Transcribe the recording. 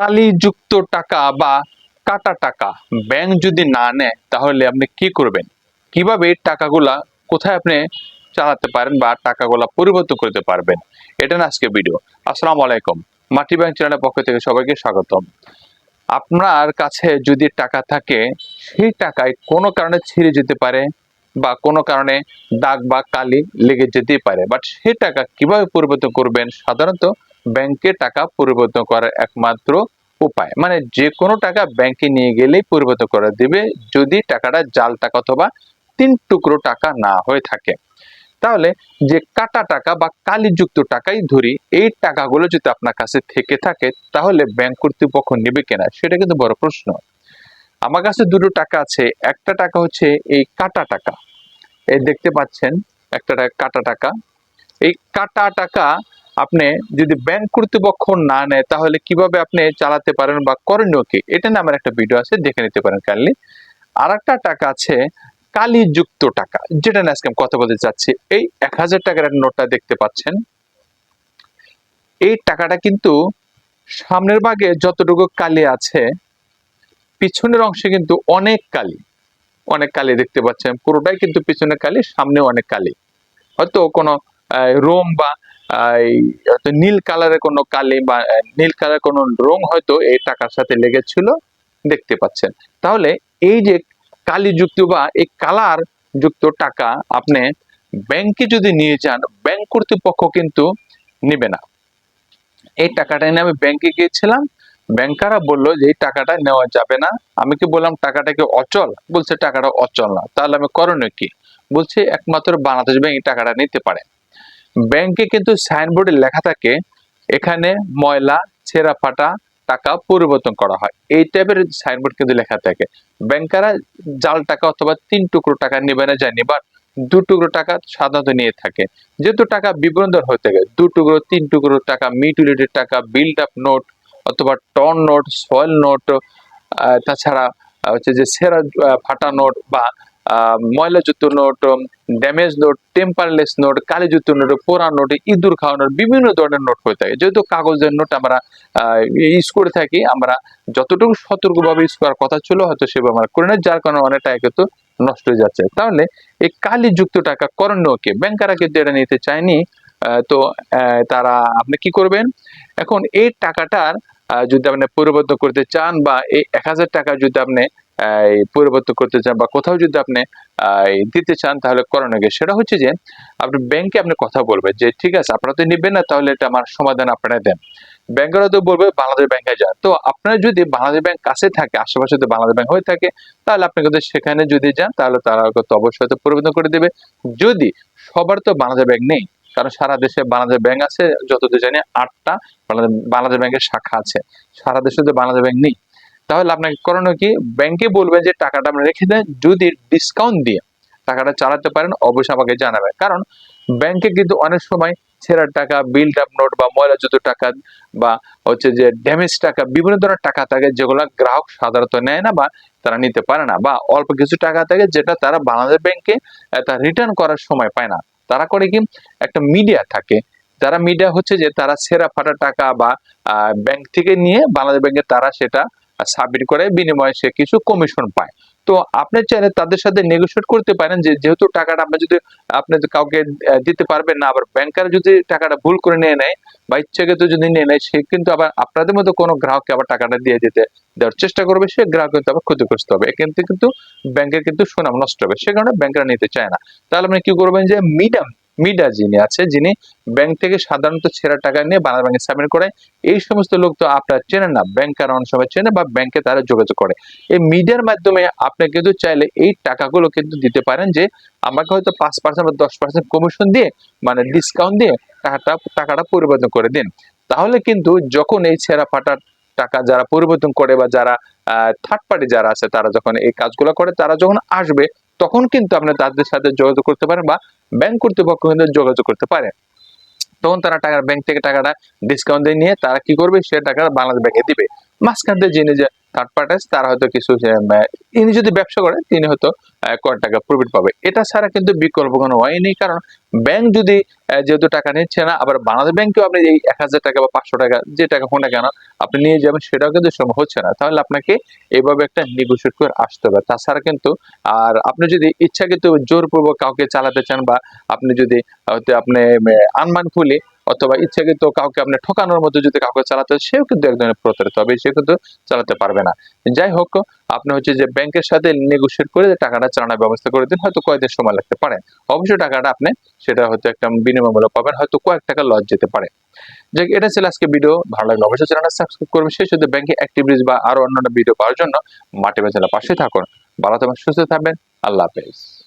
কালিযুক্ত টাকা বা কাটা টাকা ব্যাংক যদি না নেয়, তাহলে আপনি কি করবেন? কীভাবে টাকাগুলা কোথায় আপনি চালাতে পারেন বা টাকাগুলা পরিবর্তন করতে পারবেন? এটা না আজকে ভিডিও আসসালামু আলাইকুম। মাটি ব্যাংক চ্যানেলের পক্ষ থেকে সবাইকে স্বাগতম। আপনার কাছে যদি টাকা থাকে, সেই টাকায় কোনো কারণে ছিঁড়ে যেতে পারে বা কোনো কারণে দাগ বা কালি লেগে যেতেই পারে। বাট সেই টাকা কীভাবে পরিবর্তন করবেন? সাধারণত ব্যাংকে টাকা পরিবর্তন করার একমাত্র উপায়। মানে যে কোনো টাকা ব্যাংকে নিয়ে গেলেই পরিবর্তন করে দিবে যদি টাকাটা জাল টাকা অথবা তিন টুকরো টাকা না হয়ে থাকে। তাহলে যে কাটা টাকা বা কালিযুক্ত টাকাই ধরি, এই টাকাগুলো যদি আপনার কাছে থেকে থাকে, তাহলে ব্যাংক কর্তৃপক্ষ নেবে কিনা, সেটা কিন্তু বড় প্রশ্ন। আমার কাছে দুটো টাকা আছে। একটা টাকা হচ্ছে এই কাটা টাকা। এই দেখতে পাচ্ছেন, একটা কাটা টাকা। এই কাটা টাকা আপনি যদি ব্যাংক কর্তৃপক্ষ না নেয়, তাহলে কীভাবে আপনি চালাতে পারেন বা করণীয় কি? এটা নিয়ে আমার একটা ভিডিও আছে, দেখে নিতে পারেন কাইন্ডলি আর একটা টাকা আছে, কালিযুক্ত টাকা, যেটা নিয়ে আজকে আমি কথা বলতে চাচ্ছি। এই এক হাজার টাকার একটা নোটটা দেখতে পাচ্ছেন। এই টাকাটা কিন্তু সামনের ভাগে যতটুকু কালি আছে, পিছনের অংশে কিন্তু অনেক কালি। অনেক কালি দেখতে পাচ্ছেন, পুরোটাই কিন্তু পিছনের কালি সামনেও অনেক কালি। হয়তো কোনো রোম বা নীল কালারের কোনো কালি বা নীল কালারের কোনো রং হয়তো এই টাকার সাথে লেগেছিল, দেখতে পাচ্ছেন। তাহলে এই যে কালিযুক্ত বা এই কালার যুক্ত টাকা আপনি ব্যাংকে যদি নিয়ে যান, ব্যাংক কর্তৃপক্ষ কিন্তু নেবে না। এই টাকাটা নিয়ে আমি ব্যাংকে গিয়েছিলাম, ব্যাংকাররা বলল যে এই টাকাটা নেওয়া যাবে না। আমি কি বললাম, টাকাটা কি অচল? বলছে, টাকাটা অচল না। তাহলে আমি করণীয় কি? বলছে, একমাত্র বাংলাদেশ ব্যাংক এই টাকাটা নিতে পারে। ব্যাংকে কিন্তু সাইনবোর্ডে লেখা থাকে, এখানে ময়লা, ছেঁড়া ফাটা টাকা পরিবর্তন করা হয়। এই টাইপের সাইনবোর্ড কিন্তু লেখা থাকে। ব্যাংকাররা জাল টাকা অথবা তিন টুকরো টাকা নেবে না জানি বাট দু টুকরো টাকা সাধারণত নিয়ে থাকে। যেহেতু টাকা বিবরণ হয়ে থাকে, দু টুকরো, তিন টুকরো টাকা, মিউটিলিটির টাকা বিল্ড আপ নোট অথবা টন নোট, সয়েল নোট তাছাড়া হচ্ছে যে সেরা ফাটা নোট বা ময়লাযুক্ত নোট ড্যামেজ নোট টেম্পারলেস নোট কালিযুক্ত নোট পোড়া নোট, ইঁদুর খাওয়া নোট বিভিন্ন ধরনের নোট হয়ে থাকে। যেহেতু কাগজের নোট আমরা ইউজ করে থাকি, আমরা যতটুকু সতর্কভাবে ইউজ করার কথা ছিল, হয়তো সেভাবে আমরা করে না যার কারণে অনেক টাকা কিন্তু নষ্ট হয়ে যাচ্ছে। তাহলে এই কালিযুক্ত টাকা করণীয় কি? ব্যাংকাররা কিন্তু এটা নিতে চায়নি তো তারা, আপনি কি করবেন? এখন এই টাকাটার যদি আপনি পরিবর্তন করতে চান বা এই এক হাজার টাকা যদি আপনি পরিবর্তন করতে চান বা কোথাও যদি আপনি দিতে চান তাহলে করণীয়? সেটা হচ্ছে যে, আপনি ব্যাংকে আপনি কথা বলবেন যে, ঠিক আছে, আপনারা তো নেবেন না, তাহলে এটা আমার সমাধান আপনারা দেন। ব্যাংকেরা তো বলবে, বাংলাদেশ ব্যাংকে যান। তো আপনার যদি বাংলাদেশ ব্যাংক কাছে থাকে, আশেপাশে যদি বাংলাদেশ ব্যাংক হয়ে থাকে, তাহলে আপনি কিন্তু সেখানে যদি যান, তাহলে তারা তো অবশ্যই তো পরিবর্তন করে দেবে। যদি সবার তো বাংলাদেশ ব্যাংক নেই, কারণ সারা দেশে বাংলাদেশ ব্যাংক আছে, যতদূর জানি আটটা বাংলাদেশ ব্যাংকের শাখা আছে। সারা দেশে তো বাংলাদেশ ব্যাংক নেই। তাহলে আপনাকে করণীয় কি? ব্যাংকে বলবেন যে টাকাটা আপনি রেখে দেন, যদি ডিসকাউন্ট দিয়ে টাকাটা চালাতে পারেন, অবশ্যই আমাকে জানাবেন। কারণ ব্যাংকে কিন্তু অনেক সময় ছেঁড়া টাকা বিল্ড আপ নোট বা ময়লা জুতো টাকা বা হচ্ছে যে ড্যামেজ টাকা, বিভিন্ন ধরনের টাকা থাকে যেগুলো গ্রাহক সাধারণত নেয় না বা তারা নিতে পারে না বা অল্প কিছু টাকা থাকে যেটা তারা বাংলাদেশ ব্যাংকে তা রিটার্ন করার সময় পায় না। তারা করে কি? একটা মিডিয়া থাকে। তারা মিডিয়া হচ্ছে যে তারা সেরা ফাটা টাকা বা ব্যাংক থেকে নিয়ে বাংলাদেশ ব্যাংকে তারা সেটা সাবমিট করে বিনিময়ে সে কিছু কমিশন পায়। তো আপনি চাইলে তাদের সাথে নেগোসিয়েট করতে পারেন যে, যেহেতু টাকাটা আপনি যদি, আপনি কাউকে দিতে পারবেন না, আবার ব্যাংকার যদি টাকাটা ভুল করে নিয়ে নেয় বা ইচ্ছাকৃত যদি নিয়ে নেয়, সে কিন্তু আবার আপনাদের মতো কোনো গ্রাহককে আবার টাকাটা দিয়ে দিতে, দেওয়ার চেষ্টা করবে, সে গ্রাহক কিন্তু আবার ক্ষতিগ্রস্ত হবে। থেকে কিন্তু ব্যাংকের কিন্তু সুনাম নষ্ট হবে, সে কারণে ব্যাংকরা নিতে চায় না। তাহলে আপনি কি করবেন যে মিডিয়াম মিডিয়া যিনি আছে, যিনি ব্যাংক থেকে সাধারণত ছেঁড়া টাকা নিয়ে বাংলা ব্যাংকে সাবমিট করে, এই সমস্ত লোক তো আপনার চেনেন না ব্যাংকার অনেক সময় চেনে বা ব্যাংকে তারা যোগাযোগ করে। এই মিডিয়ার মাধ্যমে আপনি কিন্তু চাইলে এই টাকাগুলো কিন্তু দিতে পারেন যে, আমাকে হয়তো পাঁচ পার্সেন্ট বা দশ পার্সেন্ট কমিশন দিয়ে মানে ডিসকাউন্ট দিয়ে টাকাটা টাকাটা পরিবর্তন করে দিন। তাহলে কিন্তু যখন এই ছেঁড়া ফাটার টাকা যারা পরিবর্তন করে বা যারা থার্ড পার্টি যারা আছে, তারা যখন এই কাজগুলো করে, তারা যখন আসবে তখন কিন্তু আপনি তাদের সাথে যোগাযোগ করতে পারেন বা ব্যাংক কর্তৃপক্ষ কিন্তু যোগাযোগ করতে পারে। তখন তারা টাকা ব্যাংক থেকে টাকাটা ডিসকাউন্ট দিয়ে নিয়ে তারা কি করবে? সে টাকাটা বাংলাদেশ ব্যাংকে দিবে। মাঝখান দিয়ে জেনে যে থার্ড পার্টি আছে তারা হয়তো কিছু ইনি যদি ব্যবসা করে তিনি হয়তো আহ, কয় টাকা প্রফিট পাবে। এটা ছাড়া কিন্তু বিকল্প কোনো ওয়াই নেই কারণ ব্যাংক যদি যেহেতু টাকা নিচ্ছে না আবার বাংলাদেশ ব্যাংকেও আপনি এই এক হাজার টাকা বা পাঁচশো টাকা যে টাকা হোক কেন আপনি নিয়ে যাবেন সেটাও কিন্তু সম্ভব হচ্ছে না। তাহলে আপনাকে এইভাবে একটা নেগোসিয়েট করে আসতে হবে। তাছাড়া কিন্তু আর আপনি যদি ইচ্ছা কিন্তু জোরপূর্বক কাউকে চালাতে চান বা আপনি যদি হয়তো আপনি আনমান আনমানফুলি অথবা ইচ্ছাকৃত কাউকে আপনি ঠকানোর মতো যদি কাউকে চালাতে সেও কিন্তু এক প্রতারিত হবে সে কিন্তু চালাতে পারবে না। যাই হোক, আপনি হচ্ছে যে ব্যাংকের সাথে নেগোসিয়েট করে টাকাটা চালানোর ব্যবস্থা করে দিন, হয়তো কয়েকদিন সময় লাগতে পারে। অবশ্যই টাকাটা আপনি সেটা হচ্ছে একটা বিনিময়মূলক পাবেন, হয়তো কয়েক টাকা লস যেতে পারে। যে এটা ছিল আজকে ভিডিও ভালো লাগলে অবশ্যই চ্যানেলটা সাবস্ক্রাইব করবেন। সেই সাথে ব্যাংকে অ্যাক্টিভিটিস বা আরও অন্যান্য ভিডিও পাওয়ার জন্য মাটি বেঁচে পাশে থাকুন। ভালো থাকবেন, সুস্থ থাকবেন, আল্লাহ হাফেজ।